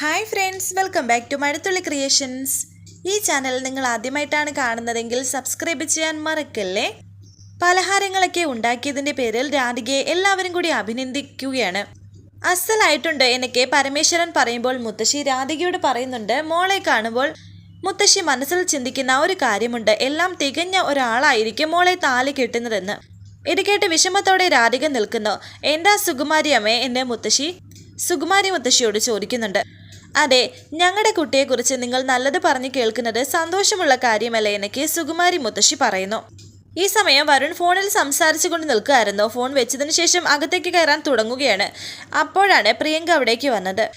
Hi friends welcome back to Mazhathulli creations ഈ channel നിങ്ങൾ ആദ്യമായിട്ടാണ് കാണുന്നതെങ്കിൽ സബ്സ്ക്രൈബ് ചെയ്യാൻ മറക്കല്ലേ? പലഹാരങ്ങളൊക്കെ ഉണ്ടാക്കിയതിന്റെ പേരിൽ രാധികയെ എല്ലാവരും കൂടി അഭിനന്ദിക്കുകയാണ്. അസലായിട്ടുണ്ട് എനിക്ക് പരമേശ്വരൻ പറയുമ്പോൾ മുത്തശ്ശി രാധികയോട് പറയുന്നുണ്ട് മോളെ കാണുമ്പോൾ മുത്തശ്ശി മനസ്സിൽ ചിന്തിക്കുന്ന ഒരു കാര്യമുണ്ട്. എല്ലാം തികഞ്ഞ ഒരാളായിരിക്കും മോളെ താലി കെട്ടുന്നതെന്ന്. കേട്ട് വിഷമത്തോടെ രാധിക നിൽക്കുന്നു. എന്താ സുകുമാരി അമ്മേ എന്നെ മുത്തശ്ശി സുകുമാരി മുത്തശ്ശിയോട് ചോദിക്കുന്നുണ്ട്. അതെ ഞങ്ങളുടെ കുട്ടിയെക്കുറിച്ച് നിങ്ങൾ നല്ലത് പറഞ്ഞു കേൾക്കുന്നത് സന്തോഷമുള്ള കാര്യമല്ല എനിക്ക് സുകുമാരി മുത്തശ്ശി പറയുന്നു. ഈ സമയം വരുൺ ഫോണിൽ സംസാരിച്ചുകൊണ്ട് നിൽക്കുകയായിരുന്നു. ഫോൺ വെച്ചതിന് ശേഷം അകത്തേക്ക് കയറാൻ തുടങ്ങുകയാണ്. അപ്പോഴാണ് പ്രിയങ്ക അവിടേക്ക് വന്നത്.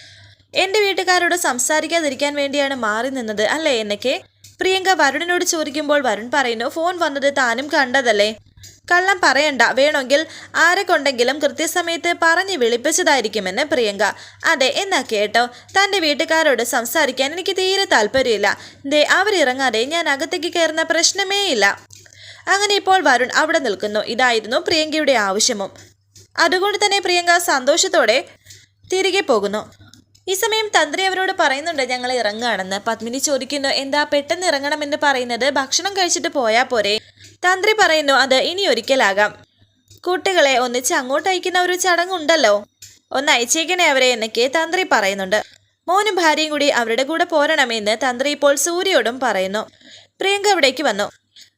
എന്റെ വീട്ടുകാരോട് സംസാരിക്കാതിരിക്കാൻ വേണ്ടിയാണ് മാറി നിന്നത് അല്ലേ? എന്നൊക്കെ പ്രിയങ്ക വരുണിനോട് ചോദിക്കുമ്പോൾ വരുൺ പറയുന്നു ഫോൺ വന്നത് താനും കണ്ടതല്ലേ? കള്ളം പറയണ്ട. വേണമെങ്കിൽ ആരെ കൊണ്ടെങ്കിലും കൃത്യസമയത്ത് പറഞ്ഞ് വിളിപ്പിച്ചതായിരിക്കുമെന്ന് പ്രിയങ്ക. അതെ എന്നാ കേട്ടോ. തന്റെ വീട്ടുകാരോട് സംസാരിക്കാൻ എനിക്ക് തീരെ താല്പര്യമില്ല. ദേ അവരിറങ്ങാതെ ഞാൻ അകത്തേക്ക് കയറുന്ന പ്രശ്നമേ ഇല്ല. അങ്ങനെ ഇപ്പോൾ വരുൺ അവിടെ നിൽക്കുന്നു. ഇതായിരുന്നു പ്രിയങ്കയുടെ ആവശ്യവും. അതുകൊണ്ട് തന്നെ പ്രിയങ്ക സന്തോഷത്തോടെ തിരികെ പോകുന്നു. ഈ സമയം തന്ത്രി അവരോട് പറയുന്നുണ്ട് ഞങ്ങൾ ഇറങ്ങുകയാണെന്ന്. പത്മിനി ചോദിക്കുന്നു എന്താ പെട്ടെന്ന് ഇറങ്ങണമെന്ന് പറയുന്നത്? ഭക്ഷണം കഴിച്ചിട്ട് പോയാൽ പോരെ? തന്ത്രി പറയുന്നു അത് ഇനി ഒരിക്കലാകാം. കുട്ടികളെ ഒന്നിച്ച് അങ്ങോട്ട് അയക്കുന്ന ഒരു ചടങ്ങുണ്ടല്ലോ. ഒന്ന് അയച്ചേക്കണേ അവരെ എന്നൊക്കെ തന്ത്രി പറയുന്നുണ്ട്. മോനും ഭാര്യയും കൂടി അവരുടെ കൂടെ പോരണമെന്ന് തന്ത്രി ഇപ്പോൾ സൂര്യയോടും പറയുന്നു. പ്രിയങ്ക അവിടേക്ക് വന്നു.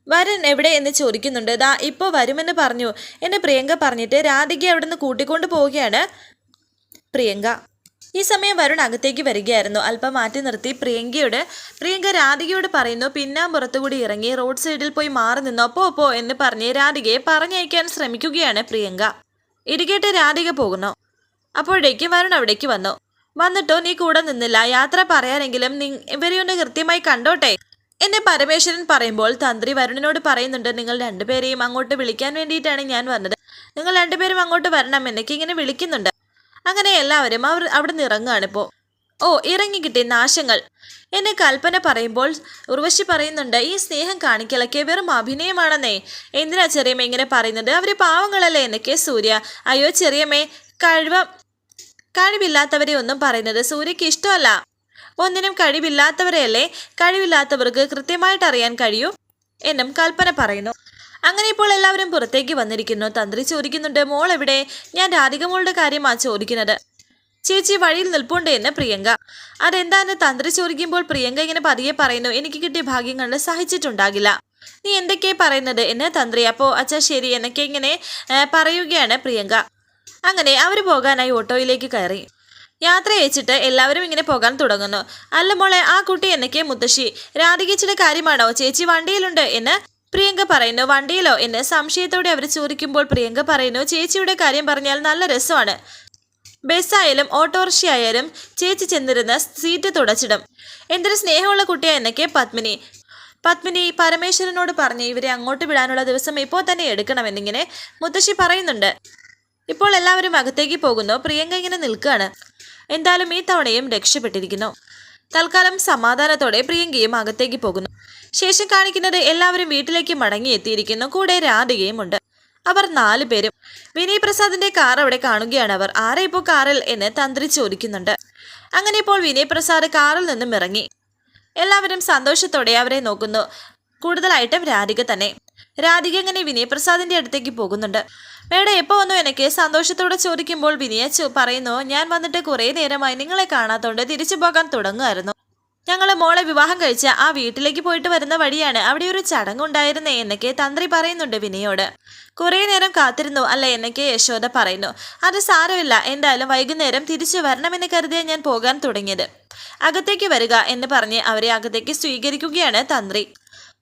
വരൻ എവിടെ? എന്ന് ചോദിക്കുന്നുണ്ട്. ദാ ഇപ്പോൾ വരുമെന്ന് പറഞ്ഞു. എന്നെ പ്രിയങ്ക പറഞ്ഞിട്ട് രാധിക അവിടുന്ന് കൂട്ടിക്കൊണ്ട് പോവുകയാണ് പ്രിയങ്ക. ഈ സമയം വരുൺ അകത്തേക്ക് വരികയായിരുന്നു. അല്പം മാറ്റി നിർത്തി പ്രിയങ്കയോട് പ്രിയങ്ക രാധികയോട് പറയുന്നു പിന്നാമ്പുറത്തുകൂടി ഇറങ്ങി റോഡ് സൈഡിൽ പോയി മാറി നിന്നോ പോ പോ എന്ന് പറഞ്ഞ് രാധികയെ പറഞ്ഞയക്കാൻ ശ്രമിക്കുകയാണ് പ്രിയങ്ക. ഇരികേട്ട് രാധിക പോകുന്നു. അപ്പോഴേക്കും വരുൺ അവിടേക്ക് വന്നു. വന്നിട്ടോ നീ കൂടെ നിന്നില്ല. യാത്ര പറയാനെങ്കിലും നി ഇവരെയൊന്ന് കൃത്യമായി കണ്ടോട്ടെ? എന്നെ പരമേശ്വരൻ പറയുമ്പോൾ തന്ത്രി വരുണിനോട് പറയുന്നുണ്ട് നിങ്ങൾ രണ്ടുപേരെയും അങ്ങോട്ട് വിളിക്കാൻ വേണ്ടിയിട്ടാണ് ഞാൻ വന്നത്. നിങ്ങൾ രണ്ടുപേരും അങ്ങോട്ട് വരണം. എന്നൊക്കെ ഇങ്ങനെ വിളിക്കുന്നുണ്ട്. അങ്ങനെ എല്ലാവരും അവർ അവിടെ നിന്ന് ഇറങ്ങുകയാണിപ്പോൾ ഓ ഇറങ്ങിക്കിട്ടി നാശങ്ങൾ. എന്നെ കൽപ്പന പറയുമ്പോൾ ഉർവശി പറയുന്നുണ്ട് ഈ സ്നേഹം കാണിക്കലൊക്കെ വെറും അഭിനയമാണെന്നേ. എന്തിനാ ചെറിയമ്മ ഇങ്ങനെ പറയുന്നത്? അവർ പാവങ്ങളല്ലേ എന്നൊക്കെ സൂര്യ. അയ്യോ ചെറിയമ്മേ കഴിവ കഴിവില്ലാത്തവരെ ഒന്നും പറയുന്നത് സൂര്യക്ക് ഇഷ്ടമല്ല. ഒന്നിനും കഴിവില്ലാത്തവരെയല്ലേ കഴിവില്ലാത്തവർക്ക് കൃത്യമായിട്ട് അറിയാൻ കഴിയൂ? എന്നും കൽപ്പന പറയുന്നു. അങ്ങനെ ഇപ്പോൾ എല്ലാവരും പുറത്തേക്ക് വന്നിരിക്കുന്നു. തന്ത്രി ചോദിക്കുന്നുണ്ട് മോൾ എവിടെ? ഞാൻ രാധിക മോളുടെ കാര്യമാ ചോദിക്കുന്നത്. ചേച്ചി വഴിയിൽ നിൽപ്പുണ്ട് എന്ന് പ്രിയങ്ക. അതെന്താന്ന് തന്ത്രി ചോദിക്കുമ്പോൾ പ്രിയങ്ക ഇങ്ങനെ പതിയെ പറയുന്നു എനിക്ക് കിട്ടിയ ഭാഗ്യം കണ്ട് സഹിച്ചിട്ടുണ്ടാകില്ല. നീ എന്തൊക്കെ പറയുന്നത്? എന്ന് തന്ത്രി അപ്പോൾ അച്ഛാ ശരി എന്നൊക്കെ ഇങ്ങനെ പറയുകയാണ് പ്രിയങ്ക. അങ്ങനെ അവർ പോകാനായി ഓട്ടോയിലേക്ക് കയറി. യാത്ര അയച്ചിട്ട് എല്ലാവരും ഇങ്ങനെ പോകാൻ തുടങ്ങുന്നു. അല്ല മോളെ ആ കുട്ടി എന്നൊക്കെ മുത്തശ്ശി. രാധികച്ചിയുടെ കാര്യമാണോ? ചേച്ചി വണ്ടിയിലുണ്ട് എന്ന് പ്രിയങ്ക പറയുന്നു വണ്ടിയിലോ? എന്ന് സംശയത്തോടെ അവർ ചോദിക്കുമ്പോൾ പ്രിയങ്ക പറയുന്നു ചേച്ചിയുടെ കാര്യം പറഞ്ഞാൽ നല്ല രസമാണ്. ബസ്സായാലും ഓട്ടോറിക്ഷയായാലും ചേച്ചി ചെന്നിരുന്ന സീറ്റ് തുടച്ചിടും. എന്തൊരു സ്നേഹമുള്ള കുട്ടിയാ എന്നൊക്കെ പത്മിനി. പത്മിനി പരമേശ്വരനോട് പറഞ്ഞ് ഇവരെ അങ്ങോട്ട് വിടാനുള്ള ദിവസം ഇപ്പോൾ തന്നെ എടുക്കണമെന്നിങ്ങനെ മുത്തശ്ശി പറയുന്നുണ്ട്. ഇപ്പോൾ എല്ലാവരും അകത്തേക്ക് പോകുന്നു. പ്രിയങ്ക ഇങ്ങനെ നിൽക്കുകയാണ്. എന്തായാലും ഈ തവണയും രക്ഷപ്പെട്ടിരിക്കുന്നു. തൽക്കാലം സമാധാനത്തോടെ പ്രിയങ്കയും അകത്തേക്ക് പോകുന്നു. ശേഷം കാണിക്കുന്നത് എല്ലാവരും വീട്ടിലേക്ക് മടങ്ങിയെത്തിയിരിക്കുന്നു കൂടെ രാധികയും ഉണ്ട്. അവർ നാലു പേരും. വിനയ് പ്രസാദിന്റെ കാർ അവിടെ കാണുകയാണ് അവർ. ആരാ ഇപ്പോൾ കാറിൽ എന്ന് തന്ത്രി ചോദിക്കുന്നുണ്ട്. അങ്ങനെ ഇപ്പോൾ വിനയ് പ്രസാദ് കാറിൽ നിന്നും ഇറങ്ങി. എല്ലാവരും സന്തോഷത്തോടെ അവരെ നോക്കുന്നു. കൂടുതലായിട്ടും രാധിക തന്നെ. രാധിക ഇങ്ങനെ വിനയ് പ്രസാദിന്റെ അടുത്തേക്ക് പോകുന്നുണ്ട്. മേഡം എപ്പോൾ വന്നു എനിക്ക് സന്തോഷത്തോടെ ചോദിക്കുമ്പോൾ വിനിയ പറയുന്നു ഞാൻ വന്നിട്ട് കുറേ നേരമായി നിങ്ങളെ കാണാത്തോണ്ട് തിരിച്ചു പോകാൻ തുടങ്ങുമായിരുന്നു ഞങ്ങൾ മോളെ വിവാഹം കഴിച്ച ആ വീട്ടിലേക്ക് പോയിട്ട് വരുന്ന വഴിയാണ്. അവിടെ ഒരു ചടങ്ങുണ്ടായിരുന്നേ എന്നൊക്കെ തന്ത്രി പറയുന്നുണ്ട് വിനയോട്. കുറേ നേരം കാത്തിരുന്നു അല്ല എന്നൊക്കെ യശോദ പറയുന്നു. അത് സാരമില്ല. എന്തായാലും വൈകുന്നേരം തിരിച്ചു വരണമെന്ന് കരുതിയ ഞാൻ പോകാൻ തുടങ്ങിയത്. അകത്തേക്ക് വരിക എന്ന് പറഞ്ഞ് അവരെ അകത്തേക്ക് സ്വീകരിക്കുകയാണ് തന്ത്രി.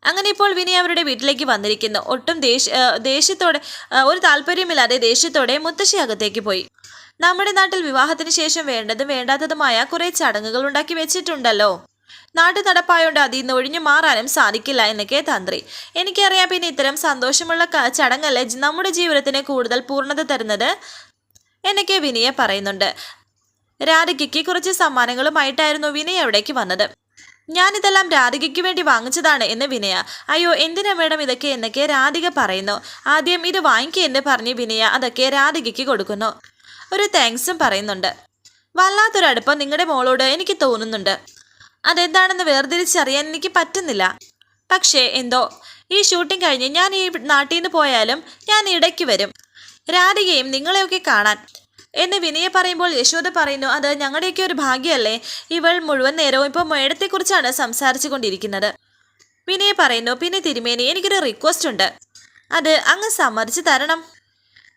അങ്ങനെ ഇപ്പോൾ വിനയ് അവരുടെ വീട്ടിലേക്ക് വന്നിരിക്കുന്നു. ഒട്ടും ദേഷ്യ ദേഷ്യത്തോടെ ഒരു താല്പര്യമില്ലാതെ ദേഷ്യത്തോടെ മുത്തശ്ശി അകത്തേക്ക് പോയി. നമ്മുടെ നാട്ടിൽ വിവാഹത്തിന് ശേഷം വേണ്ടതും വേണ്ടാത്തതുമായ കുറേ ചടങ്ങുകൾ ഉണ്ടാക്കി വെച്ചിട്ടുണ്ടല്ലോ. നാട്ടു നടപ്പായോണ്ട് അതിൽ നിന്ന് ഒഴിഞ്ഞു മാറാനും സാധിക്കില്ല എന്നൊക്കെ തന്ത്രി. എനിക്കറിയാം പിന്നെ ഇത്തരം സന്തോഷമുള്ള ചടങ്ങല്ലേ നമ്മുടെ ജീവിതത്തിന് കൂടുതൽ പൂർണത തരുന്നത് എന്നൊക്കെ വിനയെ പറയുന്നുണ്ട്. രാധികയ്ക്ക് കുറച്ച് സമ്മാനങ്ങളുമായിട്ടായിരുന്നു വിനയ അവിടേക്ക് വന്നത്. ഞാനിതെല്ലാം രാധികയ്ക്ക് വേണ്ടി വാങ്ങിച്ചതാണ് എന്ന് വിനയ. അയ്യോ എന്തിനാ മേഡം ഇതൊക്കെ എന്നൊക്കെ രാധിക പറയുന്നു. ആദ്യം ഇത് വാങ്ങിക്കുക എന്ന് പറഞ്ഞ് വിനയ അതൊക്കെ രാധികയ്ക്ക് കൊടുക്കുന്നു. ഒരു താങ്ക്സും പറയുന്നുണ്ട്. വല്ലാത്തൊരു അടുപ്പം നിങ്ങളുടെ മോളോട് എനിക്ക് തോന്നുന്നുണ്ട്. അതെന്താണെന്ന് വേർതിരിച്ചറിയാൻ എനിക്ക് പറ്റുന്നില്ല. പക്ഷേ എന്തോ? ഈ ഷൂട്ടിംഗ് കഴിഞ്ഞ് ഞാൻ ഈ നാട്ടിൽ നിന്ന് പോയാലും ഞാൻ ഇടയ്ക്ക് വരും. രാധികയും നിങ്ങളെയൊക്കെ കാണാൻ. എന്ന് വിനയെ പറയുമ്പോൾ യശോദ പറയുന്നു അത് ഞങ്ങളുടെയൊക്കെ ഒരു ഭാഗ്യമല്ലേ? ഇവൾ മുഴുവൻ നേരവും ഇപ്പോൾ മേടത്തെക്കുറിച്ചാണ് സംസാരിച്ചു കൊണ്ടിരിക്കുന്നത് വിനയെ പറയുന്നു പിന്നെ തിരുമേനി എനിക്കൊരു റിക്വസ്റ്റ് ഉണ്ട്. അത് അങ്ങ് സമ്മതിച്ച് തരണം.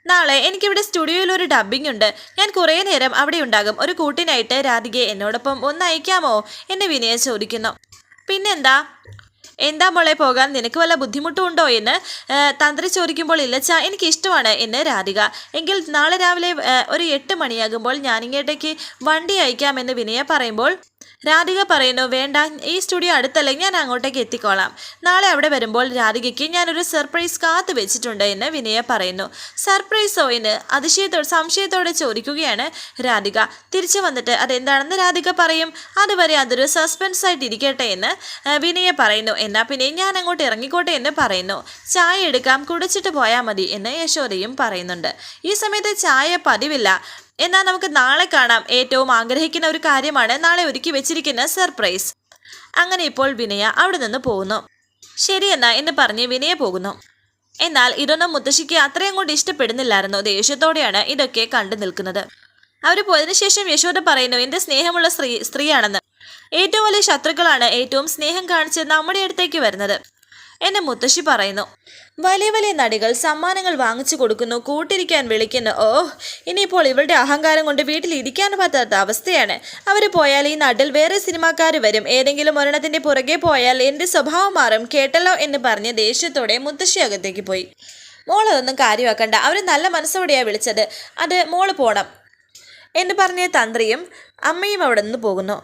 നാളെ എനിക്കിവിടെ സ്റ്റുഡിയോയിൽ ഒരു ഡബ്ബിംഗ് ഉണ്ട്. ഞാൻ കുറേ നേരം അവിടെ ഉണ്ടാകും. ഒരു കൂട്ടിനായിട്ട് രാധികയെ എന്നോടൊപ്പം ഒന്ന് അയക്കാമോ? എന്ന് വിനയ ചോദിക്കുന്നു. പിന്നെന്താ? എന്താ മോളെ പോകാൻ? നിനക്ക് വല്ല ബുദ്ധിമുട്ടുണ്ടോ എന്ന് തന്ത്രി ചോദിക്കുമ്പോൾ ഇല്ലച്ച എനിക്ക് ഇഷ്ടമാണ് എന്ന് രാധിക. എങ്കിൽ നാളെ രാവിലെ ഒരു എട്ട് മണിയാകുമ്പോൾ ഞാനിങ്ങോട്ടേക്ക് വണ്ടി അയക്കാമെന്ന് വിനയ പറയുമ്പോൾ രാധിക പറയുന്നു വേണ്ട ഈ സ്റ്റുഡിയോ അടുത്തല്ലേ ഞാൻ അങ്ങോട്ടേക്ക് എത്തിക്കോളാം. നാളെ അവിടെ വരുമ്പോൾ രാധികയ്ക്ക് ഞാനൊരു സർപ്രൈസ് കാത്തു വെച്ചിട്ടുണ്ട് എന്ന് വിനയ പറയുന്നു. സർപ്രൈസോ എന്ന് അതിശയത്തോടെ സംശയത്തോടെ ചോദിക്കുകയാണ് രാധിക. തിരിച്ചു വന്നിട്ട് അതെന്താണെന്ന് രാധിക പറയും? അതുവരെ അതൊരു സസ്പെൻസ് ആയിട്ട് ഇരിക്കട്ടെ എന്ന് വിനയ പറയുന്നു. എന്നാ പിന്നെ ഞാൻ അങ്ങോട്ട് ഇറങ്ങിക്കോട്ടെ എന്ന് പറയുന്നു. ചായ എടുക്കാം കുടിച്ചിട്ട് പോയാൽ മതി എന്ന് യശോദയും പറയുന്നുണ്ട്. ഈ സമയത്ത് ചായ പതിവില്ല. എന്നാൽ നമുക്ക് നാളെ കാണാം. ഏറ്റവും ആഗ്രഹിക്കുന്ന ഒരു കാര്യമാണ് നാളെ ഒരുക്കി വെച്ചിരിക്കുന്ന സർപ്രൈസ്. അങ്ങനെ ഇപ്പോൾ വിനയ അവിടെ നിന്ന് പോകുന്നു. ശരിയെന്നാ എന്ന് പറഞ്ഞ് വിനയ പോകുന്നു. എന്നാൽ ഇതൊന്നും മുത്തശ്ശിക്ക് അത്രയും കൊണ്ട് ഇഷ്ടപ്പെടുന്നില്ലായിരുന്നു. ദേഷ്യത്തോടെയാണ് ഇതൊക്കെ കണ്ടു നിൽക്കുന്നത്. അവർ പോയതിനു ശേഷം യശോദ പറയുന്നു എന്റെ സ്നേഹമുള്ള സ്ത്രീ സ്ത്രീയാണെന്ന്. ഏറ്റവും വലിയ ശത്രുക്കളാണ് ഏറ്റവും സ്നേഹം കാണിച്ച് നമ്മുടെ അടുത്തേക്ക് വരുന്നത്. എന്നെ മുത്തശ്ശി പറയുന്നു. വലിയ വലിയ നടികൾ സമ്മാനങ്ങൾ വാങ്ങിച്ചു കൊടുക്കുന്നു കൂട്ടിരിക്കാൻ വിളിക്കുന്നു. ഓ ഇനിയിപ്പോൾ ഇവളുടെ അഹങ്കാരം കൊണ്ട് വീട്ടിൽ ഇരിക്കാൻ പറ്റാത്ത അവസ്ഥയാണ്. അവർ പോയാൽ ഈ നാട്ടിൽ വേറെ സിനിമാക്കാർ വരും. ഏതെങ്കിലും ഒരെണ്ണത്തിന്റെ പുറകെ പോയാൽ എന്റെ സ്വഭാവം മാറും. കേട്ടല്ലോ എന്ന് പറഞ്ഞ് ദേഷ്യത്തോടെ മുത്തശ്ശി അകത്തേക്ക് പോയി. മോളതൊന്നും കാര്യമാക്കണ്ട. അവർ നല്ല മനസ്സോടെയാ വിളിച്ചത്. അത് മോൾ പോണം എന്ന് പറഞ്ഞ തന്ത്രിയും അമ്മയും അവിടെ നിന്ന് പോകുന്നു.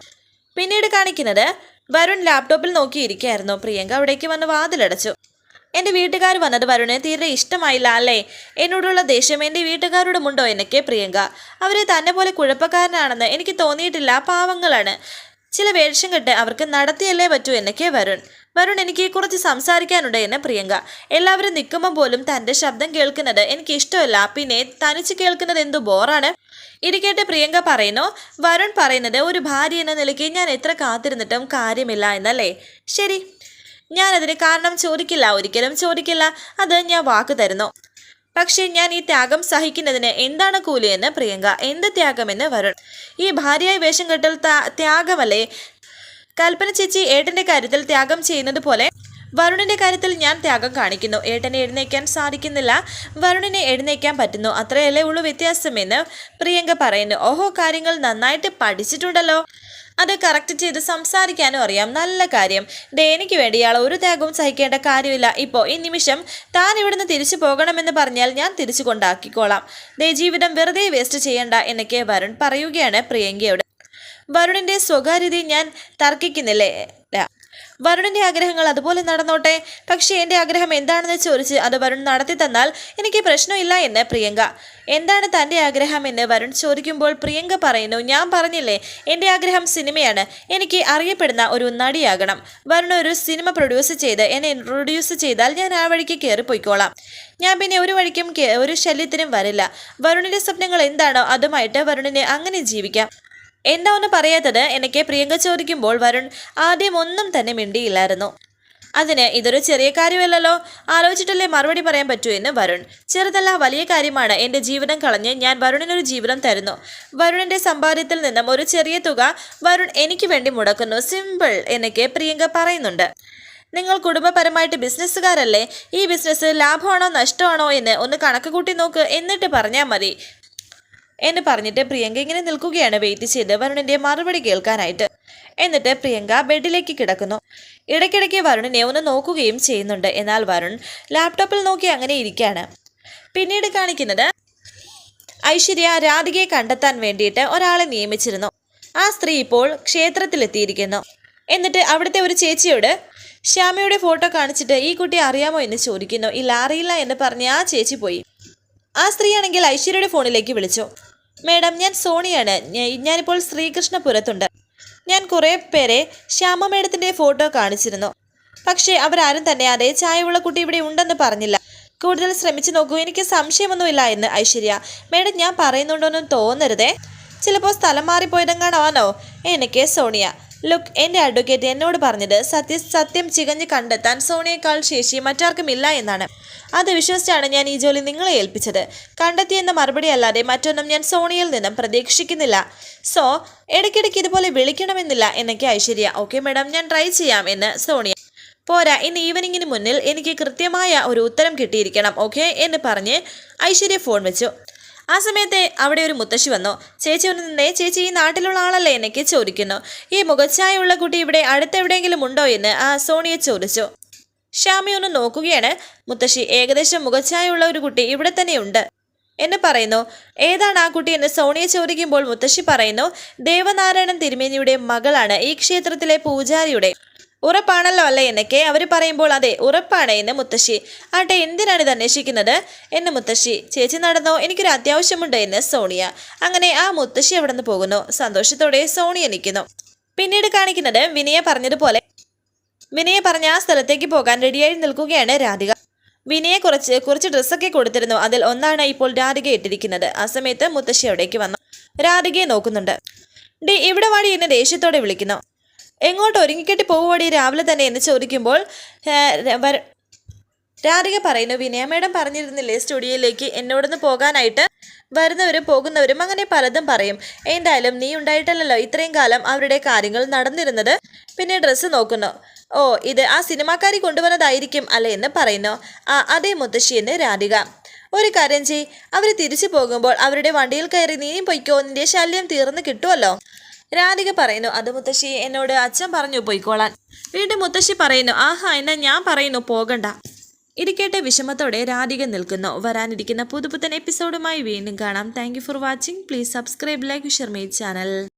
പിന്നീട് കാണിക്കുന്നത് വരുൺ ലാപ്ടോപ്പിൽ നോക്കിയിരിക്കുകയായിരുന്നു. പ്രിയങ്ക അവിടേക്ക് വന്ന് വാതിലടച്ചു. എന്റെ വീട്ടുകാർ വന്നത് വരുണിന് തീരെ ഇഷ്ടമായില്ല അല്ലേ? എന്നോടുള്ള ദേഷ്യം എന്റെ വീട്ടുകാരോടുമുണ്ടോ എന്നൊക്കെ പ്രിയങ്ക. അവരെ തന്നെ പോലെ കുഴപ്പക്കാരനാണെന്ന് എനിക്ക് തോന്നിയിട്ടില്ല. പാവങ്ങളാണ്. ചില വേഷം കെട്ട് അവർക്ക് നടത്തിയല്ലേ പറ്റൂ എന്നൊക്കെ വരുൺ. വരുൺ എനിക്ക് കുറച്ച് സംസാരിക്കാനുണ്ട് എന്ന് പ്രിയങ്ക. എല്ലാവരും നിൽക്കുമ്പോൾ പോലും തന്റെ ശബ്ദം കേൾക്കുന്നത് എനിക്ക് ഇഷ്ടമല്ല പിന്നെ തനിച്ച് കേൾക്കുന്നത് എന്തു ബോറാണ് ഇത് കേട്ട് പ്രിയങ്ക പറയുന്നു വരുൺ പറയുന്നത് ഒരു ഭാര്യ എന്ന നിലയ്ക്ക് ഞാൻ എത്ര കാത്തിരുന്നിട്ടും കാര്യമില്ല എന്നല്ലേ? ശരി. ഞാനതിന് കാരണം ചോദിക്കില്ല ഒരിക്കലും ചോദിക്കില്ല. അത് ഞാൻ വാക്ക് തരുന്നു. പക്ഷേ ഞാൻ ഈ ത്യാഗം സഹിക്കുന്നതിന് എന്താണ് കൂലിയെന്ന് പ്രിയങ്ക എന്ത് ത്യാഗമെന്ന് വരുൺ? ഈ ഭാര്യയായി വേഷം കെട്ടൽ ത്യാഗമല്ലേ? കൽപ്പന ചേച്ചി ഏട്ടന്റെ കാര്യത്തിൽ ത്യാഗം ചെയ്യുന്നത് പോലെ വരുണിന്റെ കാര്യത്തിൽ ഞാൻ ത്യാഗം കാണിക്കുന്നു. ഏട്ടനെ എഴുന്നേക്കാൻ സാധിക്കുന്നില്ല. വരുണിനെ എഴുന്നേക്കാൻ പറ്റുന്നു. അത്രയല്ലേ ഉള്ളൂ വ്യത്യാസമെന്ന് പ്രിയങ്ക പറയുന്നു. ഓഹോ കാര്യങ്ങൾ നന്നായിട്ട് പഠിച്ചിട്ടുണ്ടല്ലോ. അത് കറക്റ്റ് ചെയ്ത് സംസാരിക്കാനും അറിയാം. നല്ല കാര്യം. ദേ എനിക്ക് വേണ്ടി ഇയാൾ ഒരു ത്യാഗവും സഹിക്കേണ്ട കാര്യമില്ല. ഇപ്പോൾ ഈ നിമിഷം താൻ ഇവിടുന്ന് തിരിച്ചു പോകണമെന്ന് പറഞ്ഞാൽ ഞാൻ തിരിച്ചു കൊണ്ടാക്കിക്കോളാം. ദേ ജീവിതം വെറുതെ വേസ്റ്റ് ചെയ്യണ്ട എന്നൊക്കെ വരുൺ പറയുകയാണ് പ്രിയങ്കയോട്. വരുണിന്റെ സ്വകാര്യത ഞാൻ തർക്കിക്കുന്നില്ലേ? ല്ല. വരുണിന്റെ ആഗ്രഹങ്ങൾ അതുപോലെ നടന്നോട്ടെ. പക്ഷേ എന്റെ ആഗ്രഹം എന്താണെന്ന് ചോദിച്ച് അത് വരുൺ നടത്തി തന്നാൽ എനിക്ക് പ്രശ്നമില്ല എന്ന് പ്രിയങ്ക. എന്താണ് തന്റെ ആഗ്രഹം എന്ന് വരുൺ ചോദിക്കുമ്പോൾ പ്രിയങ്ക പറയുന്നു ഞാൻ പറഞ്ഞില്ലേ എന്റെ ആഗ്രഹം സിനിമയാണ്. എനിക്ക് അറിയപ്പെടുന്ന ഒരു നടിയാകണം. വരുൺ ഒരു സിനിമ പ്രൊഡ്യൂസ് ചെയ്ത് എന്നെ ഇൻട്രൊഡ്യൂസ് ചെയ്താൽ ഞാൻ ആ വഴിക്ക് കയറിപ്പോയിക്കോളാം ഞാൻ പിന്നെ ഒരു വഴിക്കും ഒരു ശല്യത്തിനും വരില്ല. വരുണിന്റെ സ്വപ്നങ്ങൾ എന്താണോ അതുമായിട്ട് വരുണിന് അങ്ങനെ ജീവിക്കാം. എന്താ ഒന്ന് പറയാത്തത്? എനിക്ക് പ്രിയങ്ക ചോദിക്കുമ്പോൾ വരുൺ ആദ്യം ഒന്നും തന്നെ മിണ്ടിയില്ലായിരുന്നു. അതിന് ഇതൊരു ചെറിയ കാര്യമല്ലല്ലോ. ആലോചിച്ചിട്ടല്ലേ മറുപടി പറയാൻ പറ്റൂ എന്ന് വരുൺ. ചെറുതല്ല വലിയ കാര്യമാണ്. എന്റെ ജീവിതം കളഞ്ഞ് ഞാൻ വരുണിനൊരു ജീവിതം തരുന്നു. വരുണിന്റെ സമ്പാദ്യത്തിൽ നിന്നും ഒരു ചെറിയ തുക വരുൺ എനിക്ക് വേണ്ടി മുടക്കുന്നു. സിമ്പിൾ എന്നൊക്കെ പ്രിയങ്ക പറയുന്നുണ്ട്. നിങ്ങൾ കുടുംബപരമായിട്ട് ബിസിനസ്സുകാരല്ലേ? ഈ ബിസിനസ് ലാഭമാണോ നഷ്ടമാണോ എന്ന് ഒന്ന് കണക്ക് കൂട്ടി നോക്ക്. എന്നിട്ട് പറഞ്ഞാൽ മതി. എന്ന് പറഞ്ഞിട്ട് പ്രിയങ്ക ഇങ്ങനെ നിൽക്കുകയാണ് വെയിറ്റ് ചെയ്ത് വരുണിന്റെ മറുപടി കേൾക്കാനായിട്ട്. എന്നിട്ട് പ്രിയങ്ക ബെഡിലേക്ക് കിടക്കുന്നു. ഇടയ്ക്കിടയ്ക്ക് വരുണിനെ ഒന്ന് നോക്കുകയും ചെയ്യുന്നുണ്ട്. എന്നാൽ വരുൺ ലാപ്ടോപ്പിൽ നോക്കി അങ്ങനെ ഇരിക്കുകയാണ് പിന്നീട് കാണിക്കുന്നത് ഐശ്വര്യ രാധികയെ കണ്ടെത്താൻ വേണ്ടിയിട്ട് ഒരാളെ നിയമിച്ചിരുന്നു. ആ സ്ത്രീ ഇപ്പോൾ ക്ഷേത്രത്തിലെത്തിയിരിക്കുന്നു. എന്നിട്ട് അവിടുത്തെ ഒരു ചേച്ചിയോട് ശ്യാമയുടെ ഫോട്ടോ കാണിച്ചിട്ട് ഈ കുട്ടി അറിയാമോ എന്ന് ചോദിക്കുന്നു. ഇല്ല അറിയില്ല എന്ന് പറഞ്ഞ് ആ ചേച്ചി പോയി. ആ സ്ത്രീയാണെങ്കിൽ ഐശ്വര്യയുടെ ഫോണിലേക്ക് വിളിച്ചു. മേഡം ഞാൻ സോണിയാണ്. ഞാനിപ്പോൾ ശ്രീകൃഷ്ണപുരത്തുണ്ട്. ഞാൻ കുറേ പേരെ ശ്യാമ മേഡത്തിന്റെ ഫോട്ടോ കാണിച്ചിരുന്നു. പക്ഷേ അവരാരും തന്നെ അതേ ചായവുള്ള കുട്ടി ഇവിടെ ഉണ്ടെന്ന് പറഞ്ഞില്ല. കൂടുതൽ ശ്രമിച്ചു നോക്കൂ എനിക്ക് സംശയമൊന്നുമില്ല എന്ന് ഐശ്വര്യ. മേഡം ഞാൻ പറയുന്നുണ്ടോന്നും തോന്നരുതേ. ചിലപ്പോൾ സ്ഥലം മാറിപ്പോയതെങ്ങാണോ എനിക്ക് സോണിയ. ലുക്ക് എന്റെ അഡ്വക്കേറ്റ് എന്നോട് പറഞ്ഞത് സത്യ സത്യം ചികഞ്ഞ് കണ്ടെത്താൻ സോണിയേക്കാൾ ശേഷി മറ്റാർക്കുമില്ല എന്നാണ്. അത് വിശ്വസിച്ചാണ് ഞാൻ ഈ ജോലി നിങ്ങളെ ഏൽപ്പിച്ചത്. കണ്ടെത്തിയെന്ന മറുപടി അല്ലാതെ മറ്റൊന്നും ഞാൻ സോണിയിൽ നിന്നും പ്രതീക്ഷിക്കുന്നില്ല. സോ ഇടയ്ക്കിടയ്ക്ക് ഇതുപോലെ വിളിക്കണമെന്നില്ല എന്നൊക്കെ ഐശ്വര്യ. ഓക്കെ മാഡം ഞാൻ ട്രൈ ചെയ്യാം എന്ന് സോണിയ പോരാ ഇന്ന് ഈവനിങ്ങിന് മുന്നിൽ എനിക്ക് കൃത്യമായ ഒരു ഉത്തരം കിട്ടിയിരിക്കണം ഓക്കെ എന്ന് പറഞ്ഞ് ഐശ്വര്യ ഫോൺ വെച്ചു. ആ സമയത്ത് അവിടെ ഒരു മുത്തശ്ശി വന്നു. ചേച്ചി ഒന്ന് നിന്നേ ചേച്ചി ഈ നാട്ടിലുള്ള ആളല്ലേ എന്നൊക്കെ ചോദിക്കുന്നു. ഈ മുഖച്ഛായുള്ള കുട്ടി ഇവിടെ അടുത്തെവിടെയെങ്കിലും ഉണ്ടോ എന്ന് ആ സോണിയെ ചോദിച്ചു. ഷ്യാമി ഒന്ന് നോക്കുകയാണ്. മുത്തശ്ശി ഏകദേശം മുഖച്ഛായുള്ള ഒരു കുട്ടി ഇവിടെ തന്നെയുണ്ട് എന്ന് പറയുന്നു. ഏതാണ് ആ കുട്ടി എന്ന് സോണിയെ ചോദിക്കുമ്പോൾ മുത്തശ്ശി പറയുന്നു ദേവനാരായണൻ തിരുമേനിയുടെ മകളാണ്. ഈ ക്ഷേത്രത്തിലെ പൂജാരിയുടെ ഉറപ്പാണല്ലോ അല്ലേ എന്നൊക്കെ അവർ പറയുമ്പോൾ അതെ ഉറപ്പാണ് എന്ന് മുത്തശ്ശി. ആട്ടെ എന്തിനാണ് ഇത് അന്വേഷിക്കുന്നത്? എന്ന് മുത്തശ്ശി ചേച്ചി നടന്നോ? എനിക്കൊരു അത്യാവശ്യമുണ്ട് എന്ന് സോണിയ. അങ്ങനെ ആ മുത്തശ്ശി അവിടെ നിന്ന് പോകുന്നു. സന്തോഷത്തോടെ സോണിയ നിൽക്കുന്നു. പിന്നീട് കാണിക്കുന്നത് വിനയ പറഞ്ഞതുപോലെ വിനയ പറഞ്ഞ ആ സ്ഥലത്തേക്ക് പോകാൻ റെഡിയായി നിൽക്കുകയാണ് രാധിക. വിനയെ കുറച്ച് കുറച്ച് ഡ്രസ്സൊക്കെ കൊടുത്തിരുന്നു. അതിൽ ഒന്നാണ് ഇപ്പോൾ രാധിക ഇട്ടിരിക്കുന്നത്. ആ സമയത്ത് മുത്തശ്ശി അവിടേക്ക് വന്നു. രാധികയെ നോക്കുന്നുണ്ട്. ഡി ഇവിടെ വാടി എന്നെ ദേഷ്യത്തോടെ വിളിക്കുന്നു. എങ്ങോട്ട് ഒരുങ്ങിക്കെട്ടി പോവുവാടി രാവിലെ തന്നെ എന്ന് ചോദിക്കുമ്പോൾ രാധിക പറയുന്നു വിനയ മേഡം പറഞ്ഞിരുന്നില്ലേ സ്റ്റുഡിയോയിലേക്ക്? എന്നോടൊന്ന് പോകാനായിട്ട് വരുന്നവരും പോകുന്നവരും അങ്ങനെ പലതും പറയും. എന്തായാലും നീ ഉണ്ടായിട്ടല്ലല്ലോ ഇത്രയും കാലം അവരുടെ കാര്യങ്ങൾ നടന്നിരുന്നത്. പിന്നെ ഡ്രസ്സ് നോക്കുന്നു. ഓ ഇത് ആ സിനിമാക്കാരി കൊണ്ടുവന്നതായിരിക്കും അല്ലേ എന്ന് പറയുന്നു. ആ അതേ മുത്തശ്ശി എന്ന് രാധിക. ഒരു കാര്യം ചെയ് അവർ തിരിച്ചു പോകുമ്പോൾ അവരുടെ വണ്ടിയിൽ കയറി നീയും പൊയ്ക്കോ. നിന്റെ ശല്യം തീർന്നു കിട്ടുമല്ലോ രാധിക പറയുന്നു അത് മുത്തശ്ശി എന്നോട് അച്ഛൻ പറഞ്ഞു പോയിക്കോളാൻ. വീണ്ടും മുത്തശ്ശി പറയുന്നു ആഹാ എന്നാ ഞാൻ പറയുന്നു പോകണ്ട. ഇരിക്കട്ടെ വിഷമത്തോടെ രാധിക നിൽക്കുന്നു. വരാനിരിക്കുന്ന പുതുപുത്തൻ എപ്പിസോഡുമായി വീണ്ടും കാണാം. Thank for watching please subscribe like share my channel